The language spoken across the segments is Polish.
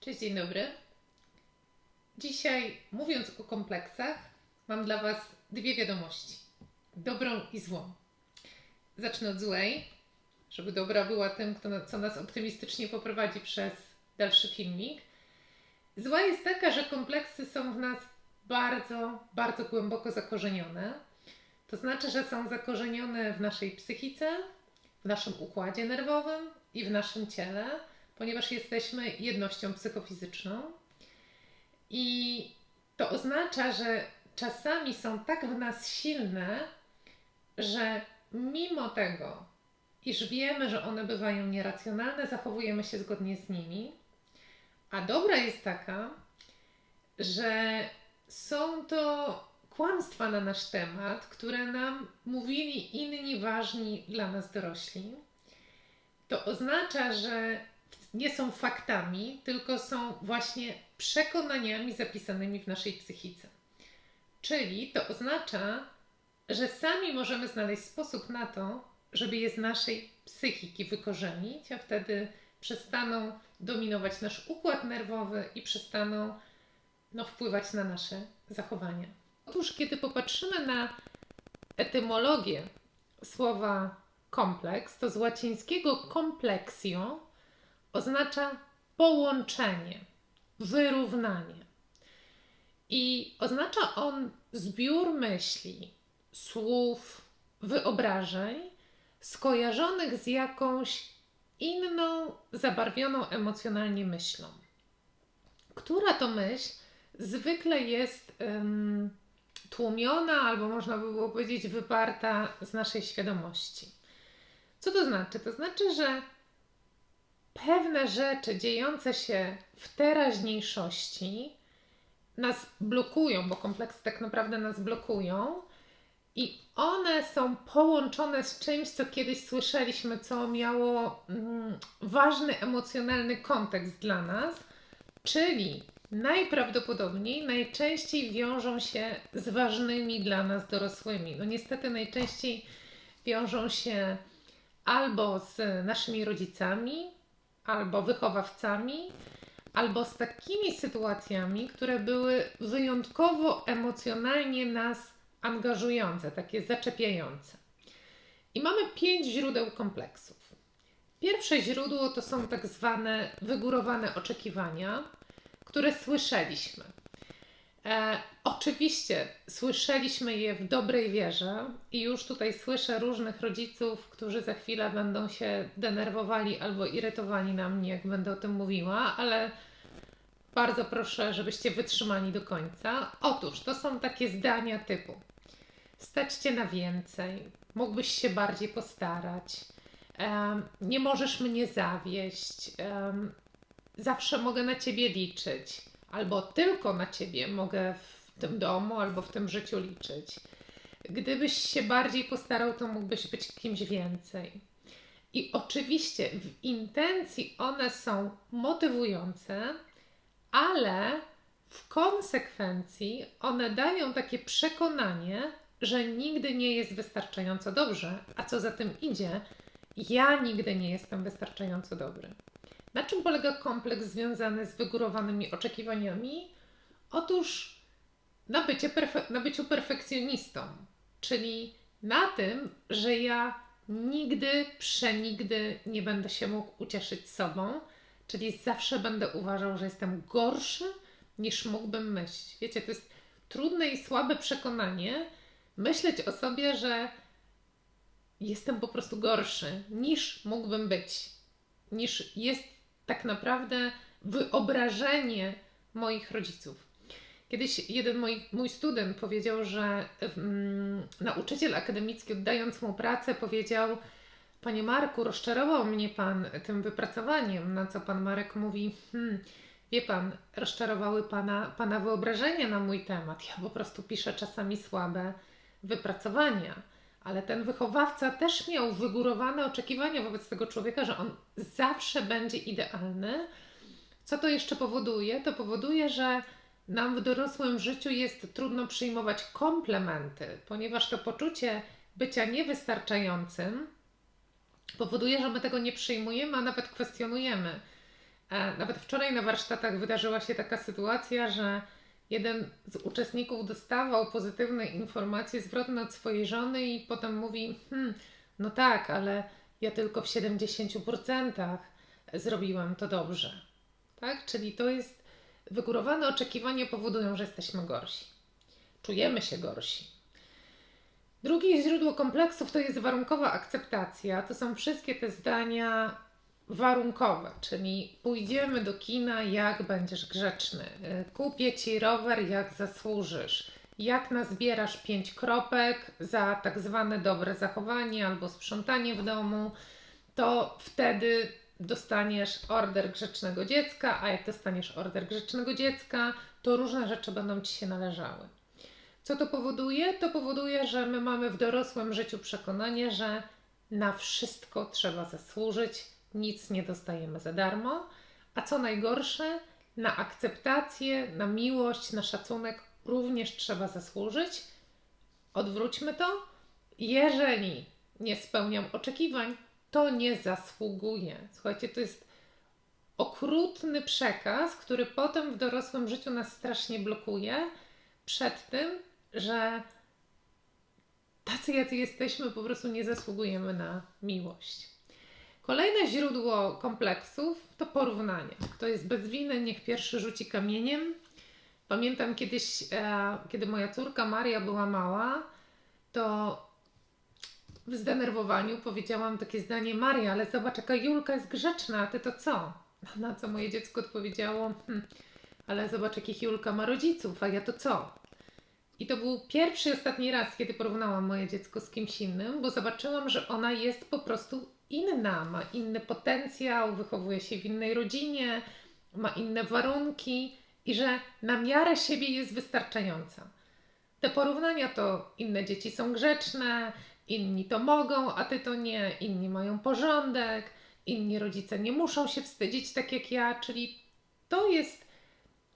Cześć, dzień dobry. Dzisiaj, mówiąc o kompleksach, mam dla Was dwie wiadomości: dobrą i złą. Zacznę od złej, żeby dobra była tym, kto, co nas optymistycznie poprowadzi przez dalszy filmik. Zła jest taka, że kompleksy są w nas bardzo, bardzo głęboko zakorzenione. To znaczy, że są zakorzenione w naszej psychice, w naszym układzie nerwowym i w naszym ciele, ponieważ jesteśmy jednością psychofizyczną. I to oznacza, że czasami są tak w nas silne, że mimo tego, iż wiemy, że one bywają nieracjonalne, zachowujemy się zgodnie z nimi. A dobra jest taka, że są to kłamstwa na nasz temat, które nam mówili inni ważni dla nas dorośli. To oznacza, że nie są faktami, tylko są właśnie przekonaniami zapisanymi w naszej psychice. Czyli to oznacza, że sami możemy znaleźć sposób na to, żeby je z naszej psychiki wykorzenić, a wtedy przestaną dominować nasz układ nerwowy i przestaną no, wpływać na nasze zachowania. Otóż, kiedy popatrzymy na etymologię słowa kompleks, to z łacińskiego complexio oznacza połączenie, wyrównanie. I oznacza on zbiór myśli, słów, wyobrażeń skojarzonych z jakąś inną, zabarwioną emocjonalnie myślą. Która to myśl zwykle jest um, tłumiona, albo można by było powiedzieć, wyparta z naszej świadomości. Co to znaczy? To znaczy, że pewne rzeczy dziejące się w teraźniejszości nas blokują, bo kompleksy tak naprawdę nas blokują. I one są połączone z czymś, co kiedyś słyszeliśmy, co miało mm, ważny emocjonalny kontekst dla nas, czyli najprawdopodobniej najczęściej wiążą się z ważnymi dla nas dorosłymi. No niestety najczęściej wiążą się albo z naszymi rodzicami, albo wychowawcami, albo z takimi sytuacjami, które były wyjątkowo emocjonalnie nas angażujące, takie zaczepiające. I mamy pięć źródeł kompleksów. Pierwsze źródło to są tak zwane wygórowane oczekiwania, które słyszeliśmy. E, oczywiście słyszeliśmy je w dobrej wierze i już tutaj słyszę różnych rodziców, którzy za chwilę będą się denerwowali albo irytowali na mnie, jak będę o tym mówiła, ale bardzo proszę, żebyście wytrzymali do końca. Otóż to są takie zdania typu: stać cię na więcej, mógłbyś się bardziej postarać, nie możesz mnie zawieść, zawsze mogę na ciebie liczyć albo tylko na ciebie mogę w tym domu albo w tym życiu liczyć. Gdybyś się bardziej postarał, to mógłbyś być kimś więcej. I oczywiście w intencji one są motywujące, ale w konsekwencji one dają takie przekonanie, że nigdy nie jest wystarczająco dobrze, a co za tym idzie, ja nigdy nie jestem wystarczająco dobry. Na czym polega kompleks związany z wygórowanymi oczekiwaniami? Otóż na, bycie perfe- na byciu perfekcjonistą, czyli na tym, że ja nigdy, przenigdy nie będę się mógł ucieszyć sobą, czyli zawsze będę uważał, że jestem gorszy niż mógłbym myśleć. Wiecie, to jest trudne i słabe przekonanie myśleć o sobie, że jestem po prostu gorszy niż mógłbym być, niż jest tak naprawdę wyobrażenie moich rodziców. Kiedyś jeden mój, mój student powiedział, że um, nauczyciel akademicki, oddając mu pracę, powiedział: Panie Marku, rozczarował mnie pan tym wypracowaniem. Na co pan Marek mówi: hmm, Wie pan, rozczarowały pana, pana wyobrażenia na mój temat. Ja po prostu piszę czasami słabe wypracowania ale ten wychowawca też miał wygórowane oczekiwania wobec tego człowieka, że on zawsze będzie idealny. Co to jeszcze powoduje? To powoduje, że nam w dorosłym życiu jest trudno przyjmować komplementy, ponieważ to poczucie bycia niewystarczającym powoduje, że my tego nie przyjmujemy, a nawet kwestionujemy. E, Nawet wczoraj na warsztatach wydarzyła się taka sytuacja, że jeden z uczestników dostawał pozytywne informacje zwrotne od swojej żony i potem mówi: hmm, No tak, ale ja tylko w 70% zrobiłam to dobrze. Tak? Czyli to jest wygórowane oczekiwania powodują, że jesteśmy gorsi. Czujemy się gorsi. Drugie źródło kompleksów to jest warunkowa akceptacja. To są wszystkie te zdania warunkowe, czyli pójdziemy do kina, jak będziesz grzeczny, kupię ci rower, jak zasłużysz, jak nazbierasz pięć kropek za tak zwane dobre zachowanie albo sprzątanie w domu, to wtedy dostaniesz order grzecznego dziecka, a jak dostaniesz order grzecznego dziecka, to różne rzeczy będą ci się należały. Co to powoduje? To powoduje, że my mamy w dorosłym życiu przekonanie, że na wszystko trzeba zasłużyć, nic nie dostajemy za darmo, a co najgorsze, na akceptację, na miłość, na szacunek również trzeba zasłużyć. Odwróćmy to. Jeżeli nie spełniam oczekiwań, to nie zasługuję. Słuchajcie, to jest okrutny przekaz, który potem w dorosłym życiu nas strasznie blokuje przed tym, że tacy, jacy jesteśmy, po prostu nie zasługujemy na miłość. Kolejne źródło kompleksów to porównanie. Kto jest bez winy, niech pierwszy rzuci kamieniem. Pamiętam kiedyś, e, kiedy moja córka Maria była mała, to w zdenerwowaniu powiedziałam takie zdanie: Maria, ale zobacz, jaka Julka jest grzeczna, a ty to co? Na co moje dziecko odpowiedziało: hm, Ale zobacz, jakich Julka ma rodziców, a ja to co? I to był pierwszy ostatni raz, kiedy porównałam moje dziecko z kimś innym, bo zobaczyłam, że ona jest po prostu inna, ma inny potencjał, wychowuje się w innej rodzinie, ma inne warunki i że na miarę siebie jest wystarczająca. Te porównania to inne dzieci są grzeczne, inni to mogą, a ty to nie, inni mają porządek, inni rodzice nie muszą się wstydzić tak jak ja, czyli to jest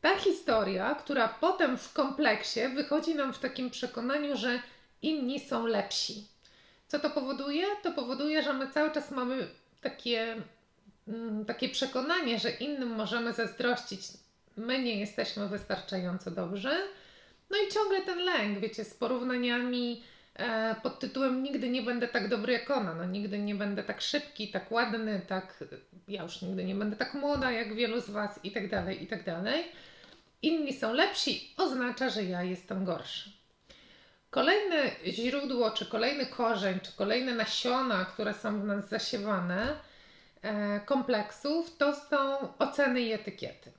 ta historia, która potem w kompleksie wychodzi nam w takim przekonaniu, że inni są lepsi. Co to powoduje? To powoduje, że my cały czas mamy takie, mm, takie przekonanie, że innym możemy zazdrościć. My nie jesteśmy wystarczająco dobrzy. No i ciągle ten lęk, wiecie, z porównaniami e, pod tytułem Nigdy nie będę tak dobry jak ona, no nigdy nie będę tak szybki, tak ładny, tak. Ja już nigdy nie będę tak młoda jak wielu z Was, i tak dalej, i tak dalej. Inni są lepsi, oznacza, że ja jestem gorszy. Kolejne źródło, czy kolejny korzeń, czy kolejne nasiona, które są w nas zasiewane, e, kompleksów, to są oceny i etykiety.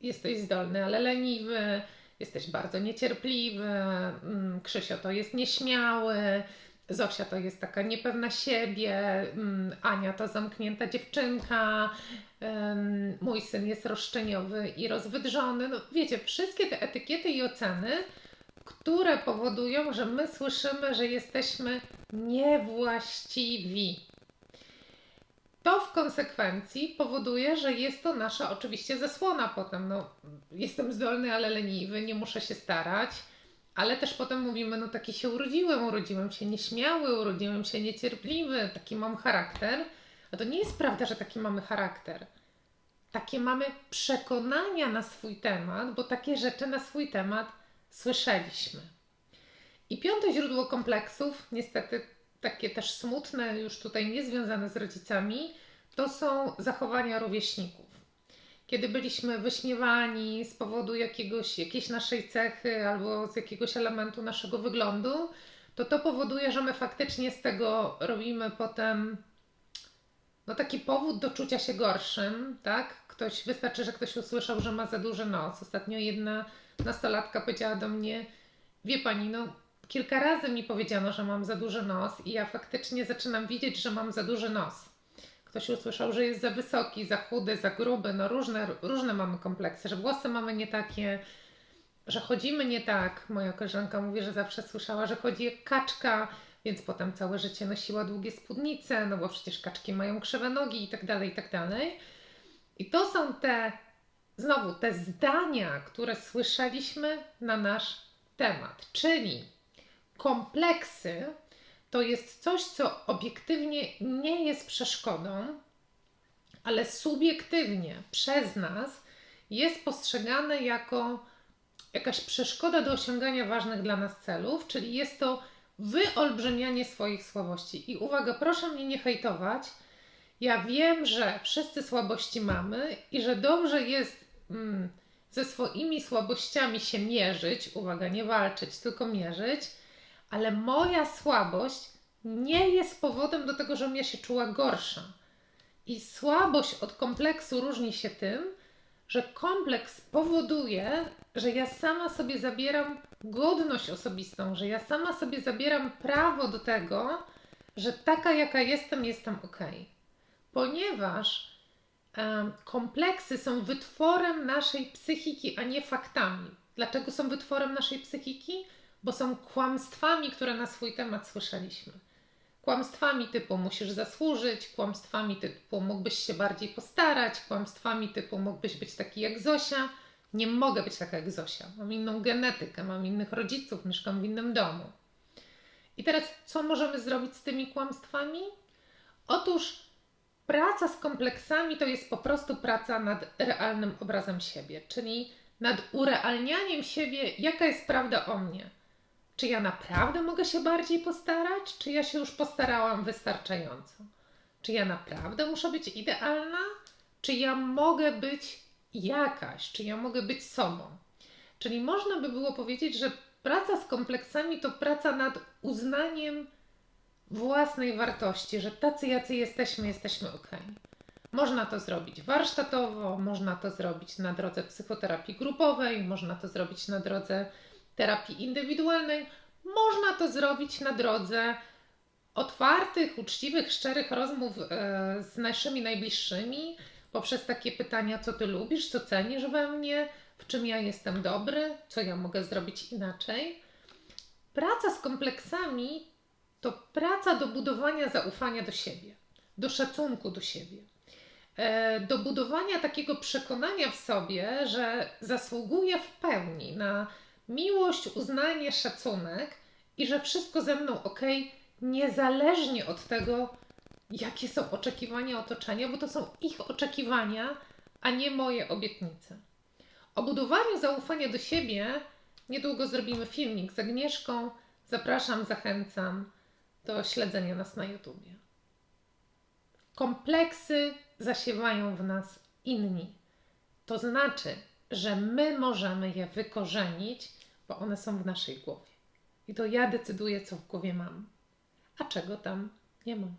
Jesteś zdolny, ale leniwy, jesteś bardzo niecierpliwy, mm, Krzysio to jest nieśmiały, Zosia to jest taka niepewna siebie, mm, Ania to zamknięta dziewczynka, mój syn jest roszczeniowy i rozwydrzony. No wiecie, wszystkie te etykiety i oceny, które powodują, że my słyszymy, że jesteśmy niewłaściwi. To w konsekwencji powoduje, że jest to nasza oczywiście zasłona potem. No, jestem zdolny, ale leniwy, nie muszę się starać, ale też potem mówimy, no taki się urodziłem, urodziłem się nieśmiały, urodziłem się niecierpliwy, taki mam charakter. A to nie jest prawda, że taki mamy charakter. Takie mamy przekonania na swój temat, bo takie rzeczy na swój temat słyszeliśmy. I piąte źródło kompleksów, niestety takie też smutne, już tutaj niezwiązane z rodzicami, to są zachowania rówieśników. Kiedy byliśmy wyśmiewani z powodu jakiegoś, jakiejś naszej cechy albo z jakiegoś elementu naszego wyglądu, to to powoduje, że my faktycznie z tego robimy potem no taki powód do czucia się gorszym, tak? Ktoś, wystarczy, że ktoś usłyszał, że ma za duży nos. Ostatnio jedna nastolatka powiedziała do mnie, wie pani, no kilka razy mi powiedziano, że mam za duży nos i ja faktycznie zaczynam widzieć, że mam za duży nos. Ktoś usłyszał, że jest za wysoki, za chudy, za gruby, no różne, różne mamy kompleksy, że włosy mamy nie takie, że chodzimy nie tak. Moja koleżanka mówi, że zawsze słyszała, że chodzi jak kaczka, więc potem całe życie nosiła długie spódnice, no bo przecież kaczki mają krzywe nogi i tak dalej, i tak dalej. I to są te, znowu, te zdania, które słyszeliśmy na nasz temat, czyli kompleksy to jest coś, co obiektywnie nie jest przeszkodą, ale subiektywnie przez nas jest postrzegane jako jakaś przeszkoda do osiągania ważnych dla nas celów, czyli jest to wyolbrzymianie swoich słabości. I uwaga, proszę mnie nie hejtować. Ja wiem, że wszyscy słabości mamy i że dobrze jest mm, ze swoimi słabościami się mierzyć. Uwaga, nie walczyć, tylko mierzyć. Ale moja słabość nie jest powodem do tego, żebym ja się czuła gorsza. I słabość od kompleksu różni się tym, że kompleks powoduje, że ja sama sobie zabieram godność osobistą, że ja sama sobie zabieram prawo do tego, że taka jaka jestem, jestem ok. Ponieważ kompleksy są wytworem naszej psychiki, a nie faktami. Dlaczego są wytworem naszej psychiki? Bo są kłamstwami, które na swój temat słyszeliśmy. Kłamstwami typu musisz zasłużyć, kłamstwami typu mógłbyś się bardziej postarać, kłamstwami typu mógłbyś być taki jak Zosia. Nie mogę być taka jak Zosia. Mam inną genetykę, mam innych rodziców, mieszkam w innym domu. I teraz, co możemy zrobić z tymi kłamstwami? Otóż praca z kompleksami to jest po prostu praca nad realnym obrazem siebie, czyli nad urealnianiem siebie, jaka jest prawda o mnie. Czy ja naprawdę mogę się bardziej postarać? Czy ja się już postarałam wystarczająco? Czy ja naprawdę muszę być idealna? Czy ja mogę być jakaś? Czy ja mogę być sobą? Czyli można by było powiedzieć, że praca z kompleksami to praca nad uznaniem własnej wartości, że tacy jacy jesteśmy, jesteśmy ok. Można to zrobić warsztatowo, można to zrobić na drodze psychoterapii grupowej, można to zrobić na drodze terapii indywidualnej, można to zrobić na drodze otwartych, uczciwych, szczerych rozmów e, z naszymi najbliższymi, poprzez takie pytania, co ty lubisz, co cenisz we mnie, w czym ja jestem dobry, co ja mogę zrobić inaczej. Praca z kompleksami to praca do budowania zaufania do siebie, do szacunku do siebie, e, do budowania takiego przekonania w sobie, że zasługuję w pełni na miłość, uznanie, szacunek i że wszystko ze mną ok, niezależnie od tego, jakie są oczekiwania otoczenia, bo to są ich oczekiwania, a nie moje obietnice. O budowaniu zaufania do siebie niedługo zrobimy filmik z Agnieszką. Zapraszam, zachęcam do śledzenia nas na YouTubie. Kompleksy zasiewają w nas inni. To znaczy, że my możemy je wykorzenić, bo one są w naszej głowie. I to ja decyduję, co w głowie mam, a czego tam nie mam.